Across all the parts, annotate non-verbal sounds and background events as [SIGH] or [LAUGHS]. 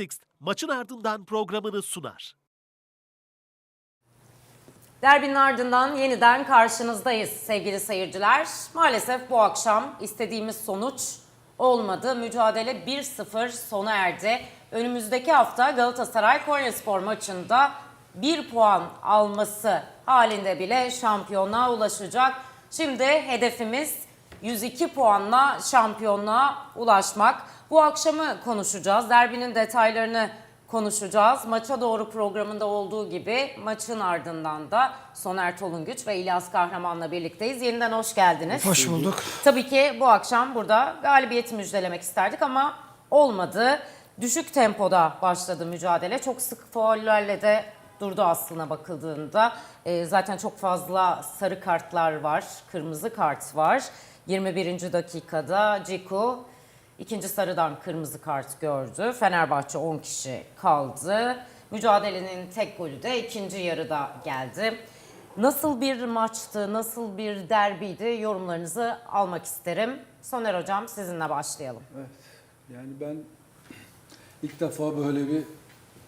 Sixt maçın ardından programını sunar. Derbinin ardından yeniden karşınızdayız sevgili seyirciler. Maalesef bu akşam istediğimiz sonuç olmadı. Mücadele 1-0 sona erdi. Önümüzdeki hafta Galatasaray Konyaspor maçında bir puan alması halinde bile şampiyonluğa ulaşacak. Şimdi hedefimiz 102 puanla şampiyonluğa ulaşmak. Bu akşamı konuşacağız. Derbinin detaylarını konuşacağız. Maça doğru programında olduğu gibi maçın ardından da Soner Tolungüç ve İlyas Kahraman'la birlikteyiz. Yeniden hoş geldiniz. Hoş bulduk. Tabii ki bu akşam burada galibiyeti müjdelemek isterdik ama olmadı. Düşük tempoda başladı mücadele. Çok sık faullerle de durdu aslına bakıldığında. Ee, zaten çok fazla sarı kartlar var, kırmızı kart var. 21. dakikada Ciku ikinci sarıdan kırmızı kart gördü. Fenerbahçe 10 kişi kaldı. Mücadelenin tek golü de ikinci yarıda geldi. Nasıl bir maçtı, nasıl bir derbiydi yorumlarınızı almak isterim. Soner Hocam sizinle başlayalım. Evet. Yani ben ilk defa böyle bir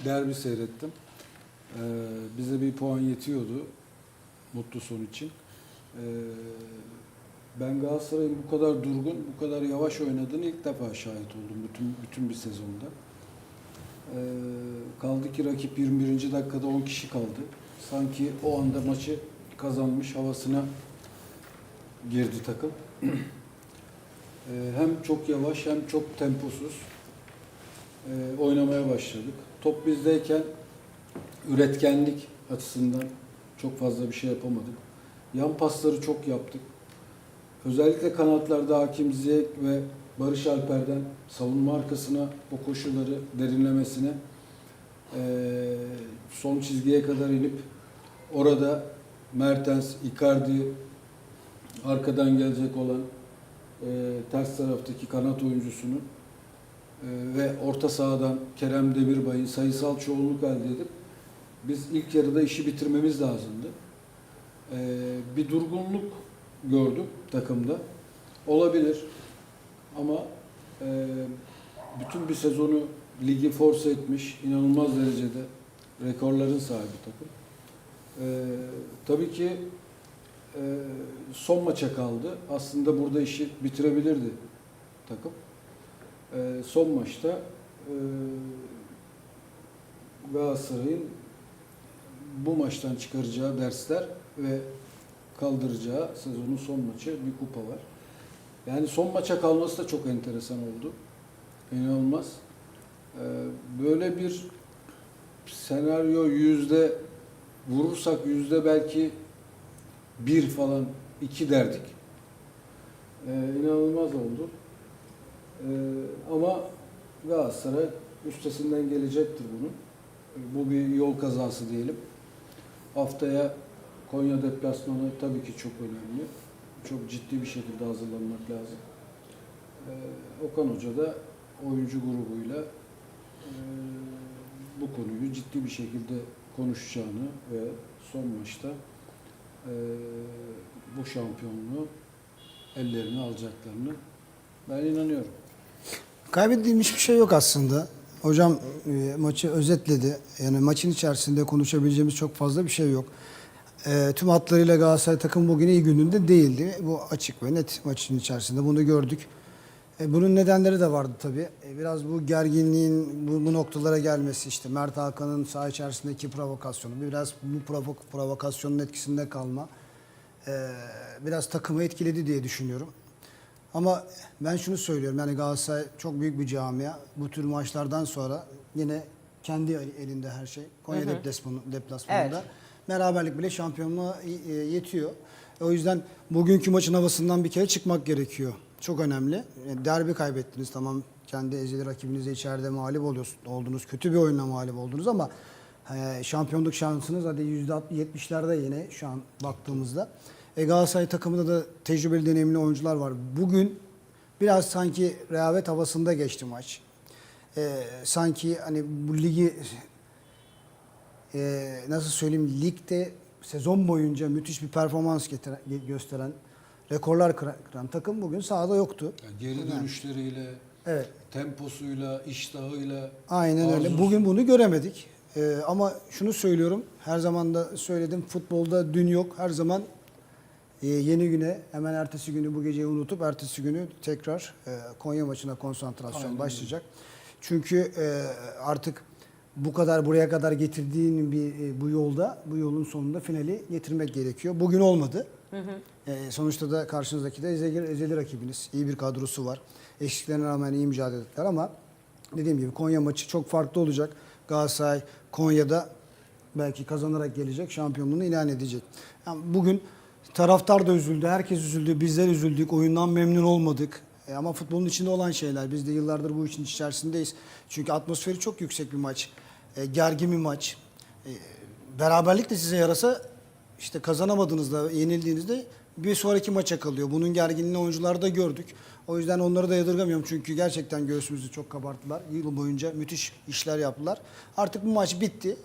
derbi seyrettim. Ee, bize bir puan yetiyordu mutlu son için. Ee, ben Galatasaray'ın bu kadar durgun, bu kadar yavaş oynadığını ilk defa şahit oldum bütün bütün bir sezonda. Ee, kaldı ki rakip 21. dakikada 10 kişi kaldı. Sanki o anda maçı kazanmış havasına girdi takım. [CLEARS THROAT] Ee, hem çok yavaş hem çok temposuz e, oynamaya başladık. Top bizdeyken üretkenlik açısından çok fazla bir şey yapamadık. Yan pasları çok yaptık. Özellikle kanatlarda Hakim Ziyech ve Barış Alper'den savunma arkasına o koşuları derinlemesine e, son çizgiye kadar inip orada Mertens, Icardi, arkadan gelecek olan e, ters taraftaki kanat oyuncusunu e, ve orta sahadan Kerem Demirbay'ın sayısal çoğunluk elde edip biz ilk yarıda işi bitirmemiz lazımdı. E, bir durgunluk gördüm takımda. Olabilir ama e, bütün bir sezonu ligi force etmiş, inanılmaz derecede rekorların sahibi takım. E, tabii ki e, son maça kaldı. Aslında burada işi bitirebilirdi takım. E, son maçta e, Galatasaray'ın bu maçtan çıkaracağı dersler ve kaldıracağı sezonun son maçı bir kupa var. Yani son maça kalması da çok enteresan oldu. İnanılmaz. E, böyle bir senaryo yüzde vurursak yüzde belki bir falan iki derdik. Ee, inanılmaz oldu. Ee, ama Galatasaray üstesinden gelecektir bunun. Bu bir yol kazası diyelim. Haftaya Konya deplasmanı tabii ki çok önemli. Çok ciddi bir şekilde hazırlanmak lazım. Ee, Okan Hoca da oyuncu grubuyla e, bu konuyu ciddi bir şekilde konuşacağını ve son maçta e, bu şampiyonluğu ellerine alacaklarını ben inanıyorum. Kaybedilmiş bir şey yok aslında. Hocam e, maçı özetledi. Yani maçın içerisinde konuşabileceğimiz çok fazla bir şey yok. E, tüm hatlarıyla Galatasaray takım bugün iyi gününde değildi. Bu açık ve net maçın içerisinde bunu gördük. E, bunun nedenleri de vardı tabii. E, biraz bu gerginliğin bu, bu noktalara gelmesi işte Mert Hakan'ın saha içerisindeki provokasyonu, biraz bu provo- provokasyonun etkisinde kalma e, biraz takımı etkiledi diye düşünüyorum. Ama ben şunu söylüyorum yani Galatasaray çok büyük bir camia. Bu tür maçlardan sonra yine kendi el- elinde her şey. Konya deplasmanı- deplasmanında. Evet. Beraberlik bile şampiyonluğa e, yetiyor. O yüzden bugünkü maçın havasından bir kere çıkmak gerekiyor. Çok önemli. E, Derbi kaybettiniz tamam. Kendi ezeli rakibinize içeride mağlup oldunuz. Kötü bir oyunla mağlup oldunuz ama e, şampiyonluk şansınız hadi %70'lerde yine şu an baktığımızda. E, Galatasaray takımında da tecrübeli deneyimli oyuncular var. Bugün biraz sanki rehavet havasında geçti maç. E, sanki hani bu ligi e, nasıl söyleyeyim ligde sezon boyunca müthiş bir performans getiren, gösteren rekorlar kıran, takım bugün sahada yoktu. Yani geri dönüşleriyle Evet. temposuyla, iştahıyla. Aynen öyle. arzusu- Bugün bunu göremedik. Ee, ama şunu söylüyorum. Her zaman da söyledim. Futbolda dün yok. Her zaman e, yeni güne hemen ertesi günü bu geceyi unutup ertesi günü tekrar e, Konya maçına konsantrasyon Aynen başlayacak. Çünkü e, artık bu kadar buraya kadar getirdiğin bir e, bu yolda bu yolun sonunda finali getirmek gerekiyor. Bugün olmadı. E, sonuçta da karşınızdaki de ezeli, ezeli rakibiniz. İyi bir kadrosu var. Eksiklerine rağmen iyi mücadele ettiler ama dediğim gibi Konya maçı çok farklı olacak. Galatasaray Konya'da belki kazanarak gelecek, şampiyonluğunu ilan edecek. Yani bugün taraftar da üzüldü, herkes üzüldü, bizler üzüldük, oyundan memnun olmadık. E ama futbolun içinde olan şeyler. Biz de yıllardır bu işin içerisindeyiz. Çünkü atmosferi çok yüksek bir maç. E, gergin bir maç. E, beraberlik de size yarasa işte kazanamadığınızda, yenildiğinizde bir sonraki maça kalıyor. Bunun gerginliğini oyuncularda gördük. O yüzden onları da yadırgamıyorum çünkü gerçekten göğsümüzü çok kabarttılar. Yıl boyunca müthiş işler yaptılar. Artık bu maç bitti.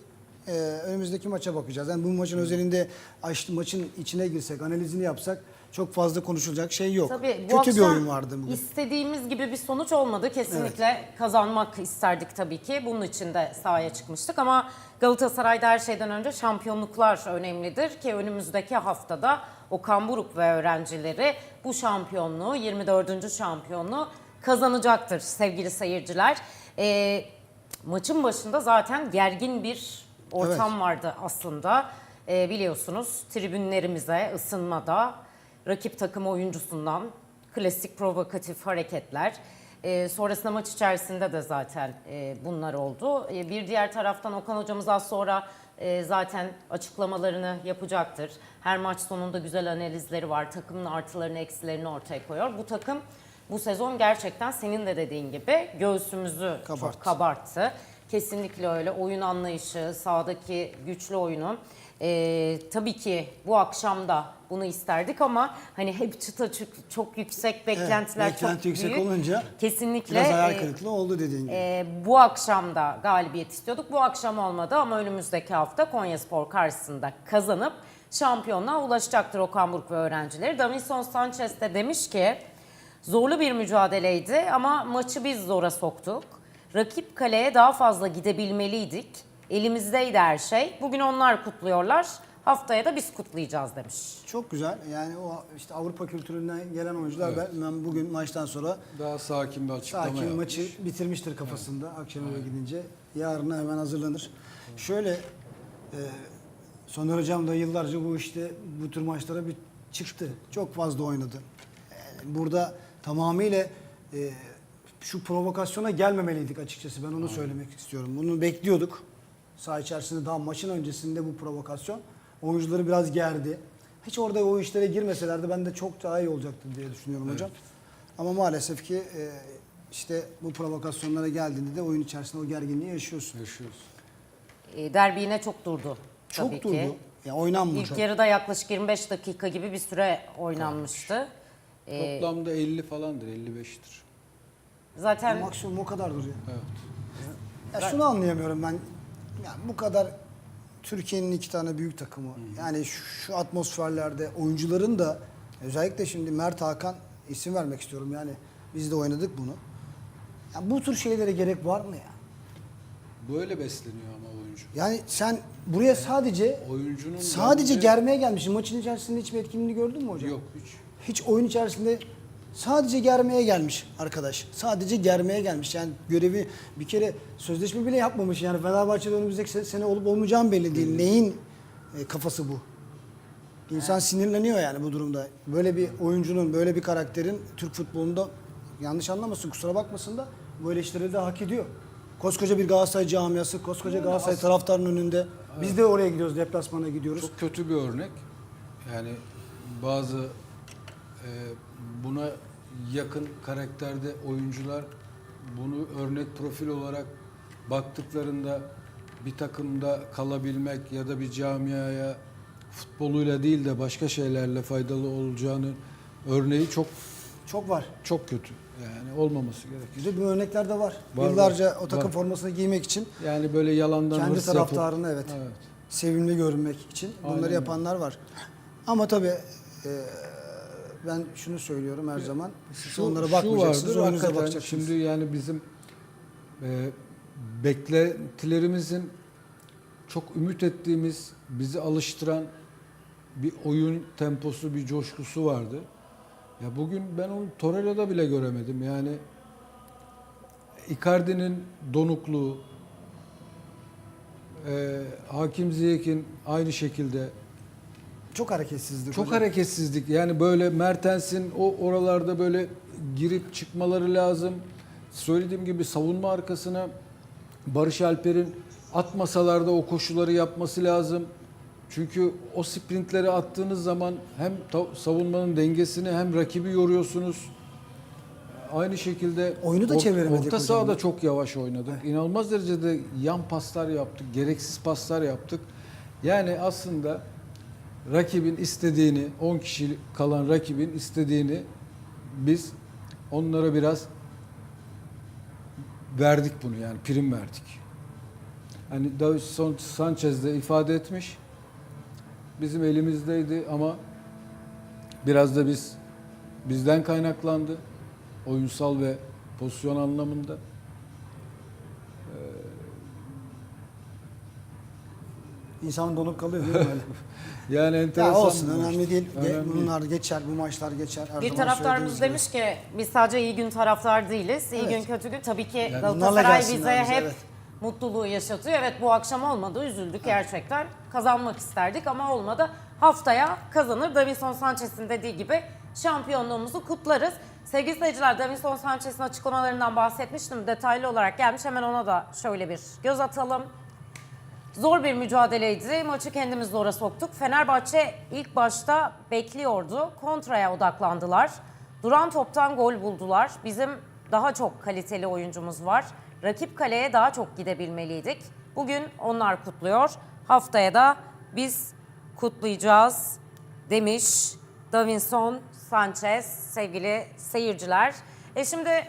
Ee, önümüzdeki maça bakacağız. Yani bu maçın özelinde açtı maçın içine girsek, analizini yapsak çok fazla konuşulacak şey yok. Tabii bu Kötü bir oyun vardı bugün. istediğimiz gibi bir sonuç olmadı. Kesinlikle kazanmak isterdik tabii ki. Bunun için de sahaya çıkmıştık ama Galatasaray'da her şeyden önce şampiyonluklar önemlidir ki önümüzdeki haftada Okan Buruk ve öğrencileri bu şampiyonluğu 24. şampiyonluğu kazanacaktır sevgili seyirciler. Ee, maçın başında zaten gergin bir ortam vardı aslında. Ee, biliyorsunuz tribünlerimize ısınmada rakip takım oyuncusundan klasik provokatif hareketler. Ee, sonrasında maç içerisinde de zaten e, bunlar oldu. Ee, bir diğer taraftan Okan hocamız az sonra e, zaten açıklamalarını yapacaktır. Her maç sonunda güzel analizleri var. Takımın artılarını eksilerini ortaya koyuyor. Bu takım bu sezon gerçekten senin de dediğin gibi göğsümüzü çok Kabarttı. Kesinlikle öyle. Oyun anlayışı, sahadaki güçlü oyunun. Ee, tabii ki bu akşam da bunu isterdik ama hani hep çıta çok, çok yüksek beklentiler Evet, beklenti çok yüksek büyük. olunca kesinlikle Biraz hayal e, kırıklığı oldu dediğin gibi. e, bu akşam da galibiyet istiyorduk. Bu akşam olmadı ama önümüzdeki hafta Konyaspor karşısında kazanıp şampiyonluğa ulaşacaktır Okan Buruk ve öğrencileri. Davinson Sanchez de demiş ki zorlu bir mücadeleydi ama maçı biz zora soktuk. Rakip kaleye daha fazla gidebilmeliydik. Elimizdeydi her şey. Bugün onlar kutluyorlar. Haftaya da biz kutlayacağız demiş. Çok güzel. Yani o işte Avrupa kültüründen gelen oyuncular ben, ben bugün maçtan sonra Daha sakin bir açıklama Sakin yapmış. maçı bitirmiştir kafasında akşam eve gidince. Yarına hemen hazırlanır. Şöyle e, Soner Hocam da yıllarca bu işte bu tür maçlara bir çıktı. Çok fazla oynadı. E, burada tamamıyla e, şu provokasyona gelmemeliydik açıkçası. Ben onu söylemek istiyorum. Bunu bekliyorduk. Saha içerisinde daha maçın öncesinde bu provokasyon oyuncuları biraz gerdi. Hiç orada o işlere girmeselerdi ben de çok daha iyi olacaktı diye düşünüyorum hocam. Ama maalesef ki e, işte bu provokasyonlara geldiğinde de oyun içerisinde o gerginliği yaşıyorsun. Yaşıyoruz. E, derbi yine çok durdu. Çok tabii durdu. Ki. Ya oynanmıyor İlk çok. yarıda yaklaşık 25 dakika gibi bir süre oynanmıştı. Ee, Toplamda 50 falandır, 55'tir. Zaten Maksimum o kadar duruyor. Evet. Ya şunu anlayamıyorum ben. Ya bu kadar Türkiye'nin iki tane büyük takımı. Yani şu, şu atmosferlerde oyuncuların da özellikle şimdi Mert Hakan isim vermek istiyorum. Yani biz de oynadık bunu. Ya bu tür şeylere gerek var mı ya? Böyle besleniyor ama oyuncu. Yani sen buraya sadece Oyuncunun sadece bence- germeye gelmişsin. Maçın içerisinde hiçbir etkinliğini gördün mü hocam? Yok hiç. Hiç oyun içerisinde sadece germeye gelmiş arkadaş. Sadece germeye gelmiş. Yani görevi bir kere sözleşme bile yapmamış. Yani Fenerbahçe'de önümüzdeki se- sene olup olmayacağım belli değil. Neyin e, kafası bu? İnsan sinirleniyor yani bu durumda. Böyle bir oyuncunun, böyle bir karakterin Türk futbolunda yanlış anlamasın, kusura bakmasın da bu eleştirileri de hak ediyor. Koskoca bir Galatasaray camiası, koskoca Galatasaray taraftarının önünde. Biz de oraya gidiyoruz, deplasmana gidiyoruz. Çok kötü bir örnek. Yani bazı buna yakın karakterde oyuncular bunu örnek profil olarak baktıklarında bir takımda kalabilmek ya da bir camiaya futboluyla değil de başka şeylerle faydalı olacağını örneği çok Çok var. çok kötü. Yani olmaması gerekir. Bizde bu örnekler de var. Var, Yıllarca var, o takım var. formasını giymek için Yani böyle yalandan kendi taraftarını evet, Evet. sevimli görünmek için bunları Aynen yapanlar var. Ama tabii e, ben şunu söylüyorum her zaman. Siz Şu, onlara şu bakmayacaksınız, vardır oyunuza bakacaksınız. şimdi yani bizim e, beklentilerimizin çok ümit ettiğimiz, bizi alıştıran bir oyun temposu, bir coşkusu vardı. Ya bugün ben onu Torreira'da bile göremedim. Yani Icardi'nin donukluğu, e, Hakim Ziyech'in aynı şekilde Çok hareketsizlik çok hocam. hareketsizlik. Yani böyle Mertens'in o oralarda böyle girip çıkmaları lazım. Söylediğim gibi savunma arkasına Barış Alper'in atmasalar da o koşuları yapması lazım. Çünkü o sprintleri attığınız zaman hem savunmanın dengesini hem rakibi yoruyorsunuz. Aynı şekilde Oyunu da or- çeviremedik Orta sahada çok yavaş oynadık. İnanılmaz derecede yan paslar yaptık, gereksiz paslar yaptık. Yani aslında rakibin istediğini, 10 kişi kalan rakibin istediğini biz onlara biraz verdik bunu yani prim verdik. Hani Davinson Sanchez de ifade etmiş. Bizim elimizdeydi ama biraz da biz bizden kaynaklandı. Oyunsal ve pozisyon anlamında. İnsan donup kalıyor değil mi öyle? [LAUGHS] Yani enteresan ya olsun maçtı. önemli değil. Önemli. Bunlar geçer, bu maçlar geçer. Her Bir taraftarımız gibi. demiş ki biz sadece iyi gün taraftar değiliz. İyi Evet. gün kötü gün. Tabii ki Yani Galatasaray bize bize, hep evet. mutluluğu yaşatıyor. Evet bu akşam olmadı üzüldük gerçekten. Kazanmak isterdik ama olmadı. Haftaya kazanır. Davinson Sanchez'in dediği gibi şampiyonluğumuzu kutlarız. Sevgili seyirciler Davinson Sanchez'in açıklamalarından bahsetmiştim. Detaylı olarak gelmiş. Hemen ona da şöyle bir göz atalım. Zor bir mücadeleydi. Maçı kendimiz zora soktuk. Fenerbahçe ilk başta bekliyordu. Kontraya odaklandılar. Duran toptan gol buldular. Bizim daha çok kaliteli oyuncumuz var. Rakip kaleye daha çok gidebilmeliydik. Bugün onlar kutluyor. Haftaya da biz kutlayacağız demiş Davinson Sanchez sevgili seyirciler. E şimdi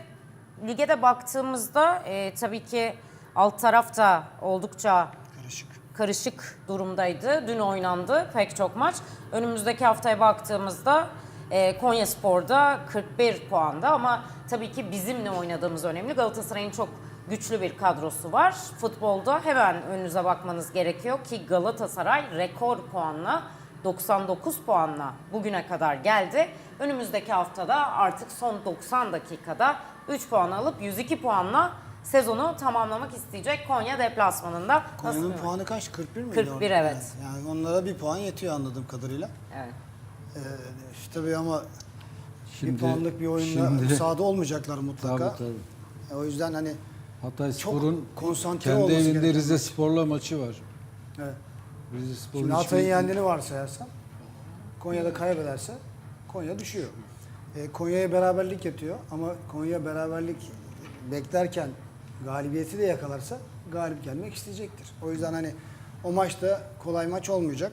lige baktığımızda e, tabii ki alt tarafta oldukça Karışık. karışık durumdaydı. Dün oynandı pek çok maç. Önümüzdeki haftaya baktığımızda e, Konya Spor'da 41 puanda ama tabii ki bizimle oynadığımız önemli. Galatasaray'ın çok güçlü bir kadrosu var. Futbolda hemen önünüze bakmanız gerekiyor ki Galatasaray rekor puanla 99 puanla bugüne kadar geldi. Önümüzdeki haftada artık son 90 dakikada 3 puan alıp 102 puanla sezonu tamamlamak isteyecek Konya deplasmanında. Konya'nın Nasıl puanı kaç? 41 miydi? 41 orada? evet. Yani onlara bir puan yetiyor anladığım kadarıyla. Evet. Ee, işte tabii ama Şimdi- bir puanlık bir oyunla şimdi- sahada olmayacaklar mutlaka. Tabii tabii. E, O yüzden hani Hatay Çok Spor'un konsantre kendi olması evinde gereken Rize. Spor'la maçı var. evet. Rize Spor Şimdi hiçbir- Hatay'ın yendiğini varsayarsan Konya'da kaybederse Konya düşüyor. E, Konya'ya beraberlik yatıyor ama Konya beraberlik beklerken galibiyeti de yakalarsa galip gelmek isteyecektir. O yüzden hani o maçta kolay maç olmayacak.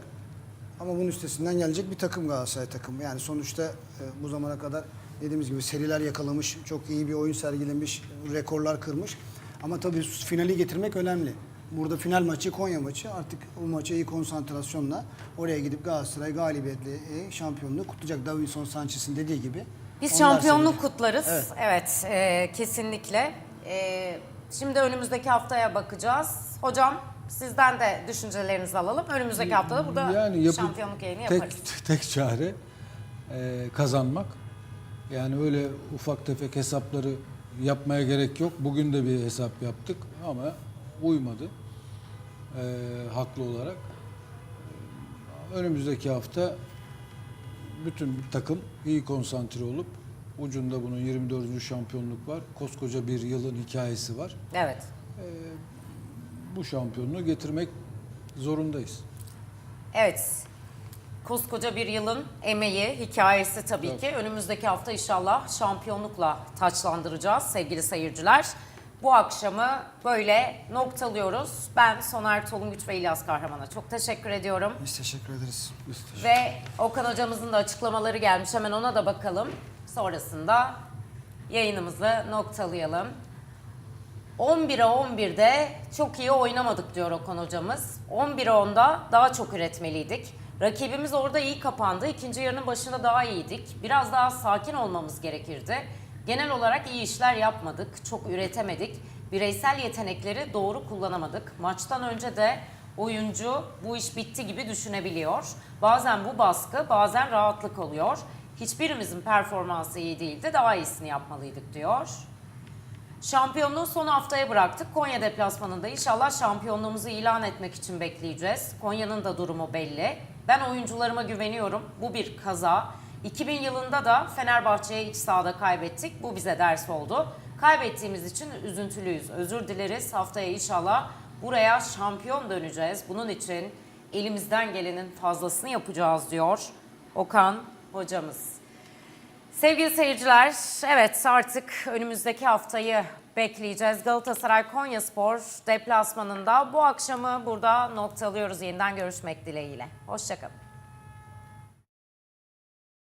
Ama bunun üstesinden gelecek bir takım Galatasaray takımı. Yani sonuçta e, bu zamana kadar dediğimiz gibi seriler yakalamış, çok iyi bir oyun sergilemiş, rekorlar kırmış. Ama tabii finali getirmek önemli. Burada final maçı Konya maçı. Artık o maça iyi konsantrasyonla oraya gidip Galatasaray galibiyetle e, şampiyonluğu kutlayacak. Davinson Sanchez'in dediği gibi. Biz şampiyonluk kutlarız. Evet. Evet, e, kesinlikle. E, şimdi önümüzdeki haftaya bakacağız. Hocam sizden de düşüncelerinizi alalım. Önümüzdeki haftada burada yani yapı- şampiyonluk yayını tek, yaparız. [LAUGHS] Tek çare e, kazanmak. Yani öyle ufak tefek hesapları yapmaya gerek yok. Bugün de bir hesap yaptık ama uymadı. E, haklı olarak. Önümüzdeki hafta bütün takım iyi konsantre olup ucunda bunun 24. şampiyonluk var. Koskoca bir yılın hikayesi var. Evet. Bu şampiyonluğu getirmek zorundayız. Evet. Koskoca bir yılın emeği, hikayesi tabii Evet. ki. Önümüzdeki hafta inşallah şampiyonlukla taçlandıracağız sevgili seyirciler. Bu akşamı böyle noktalıyoruz. Ben Soner Tolunguç ve İlyas Kahraman'a çok teşekkür ediyorum. Biz teşekkür ederiz. Ve Okan hocamızın da açıklamaları gelmiş. Hemen ona da bakalım. Sonrasında yayınımızı noktalayalım. 11'e 11'de çok iyi oynamadık diyor Okan hocamız. 11'e 10'da daha çok üretmeliydik. Rakibimiz orada iyi kapandı. İkinci yarının başında daha iyiydik. Biraz daha sakin olmamız gerekirdi. Genel olarak iyi işler yapmadık. Çok üretemedik. Bireysel yetenekleri doğru kullanamadık. Maçtan önce de oyuncu bu iş bitti gibi düşünebiliyor. Bazen bu baskı, bazen rahatlık oluyor. Hiçbirimizin performansı iyi değildi. Daha iyisini yapmalıydık diyor. Şampiyonluğu son haftaya bıraktık. Konya deplasmanında inşallah şampiyonluğumuzu ilan etmek için bekleyeceğiz. Konya'nın da durumu belli. Ben oyuncularıma güveniyorum. Bu bir kaza. 2000 yılında da Fenerbahçe'ye iç sahada kaybettik. Bu bize ders oldu. Kaybettiğimiz için üzüntülüyüz. Özür dileriz. Haftaya inşallah buraya şampiyon döneceğiz. Bunun için elimizden gelenin fazlasını yapacağız diyor Okan hocamız. Sevgili seyirciler, evet artık önümüzdeki haftayı bekleyeceğiz. Galatasaray Konyaspor deplasmanında bu akşamı burada noktalıyoruz. Yeniden görüşmek dileğiyle. Hoşçakalın.